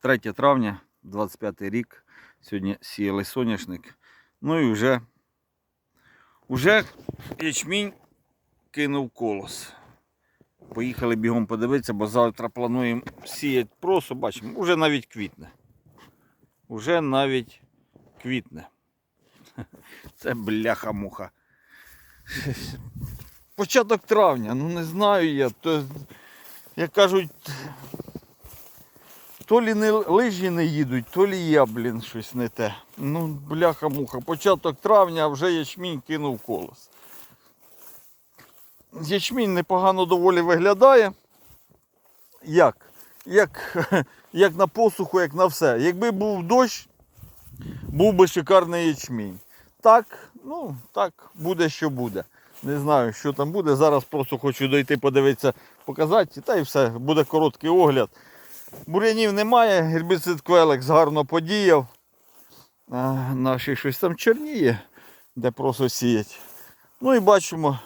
3 травня, 25 рік. Сьогодні сіяли соняшник. Ну і вже, вже ячмінь кинув колос. Поїхали бігом подивитися, бо завтра плануємо сіяти просо. Бачимо, вже навіть квітне. Уже навіть квітне. Це бляха-муха. Початок травня, ну не знаю я. То, як кажуть, то лі не лижі не їдуть, то лі я, блін, щось не те. Ну, бляха-муха. Початок травня, а вже ячмінь кинув колос. Ячмінь непогано доволі виглядає. Як? Як, як на посуху, як на все. Якби був дощ, був би шикарний ячмінь. Так, ну, так, буде, що буде. Не знаю, що там буде. Зараз просто хочу дойти, подивитися, показати, та й все, буде короткий огляд. Бур'янів немає, гербіцид Квелекс гарно подіяв. А, наші щось там чорніє, де просто сіять. Ну і бачимо,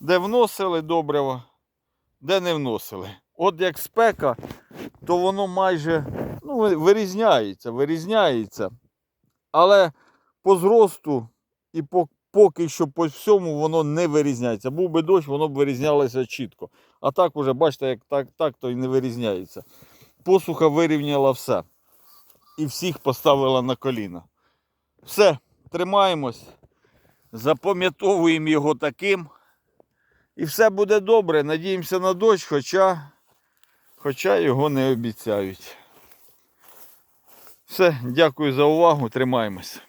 де вносили добриво, де не вносили. От як спека, то воно майже ну, вирізняється, вирізняється. Але по зросту і по, поки що по всьому воно не вирізняється. Був би дощ, воно б вирізнялося чітко. А так уже, бачите, як так, так то і не вирізняється. Посуха вирівняла все. І всіх поставила на коліна. Все, тримаємось, запам'ятовуємо його таким. І все буде добре. Надіємося на дощ, хоча, хоча його не обіцяють. Все, дякую за увагу, тримаємось.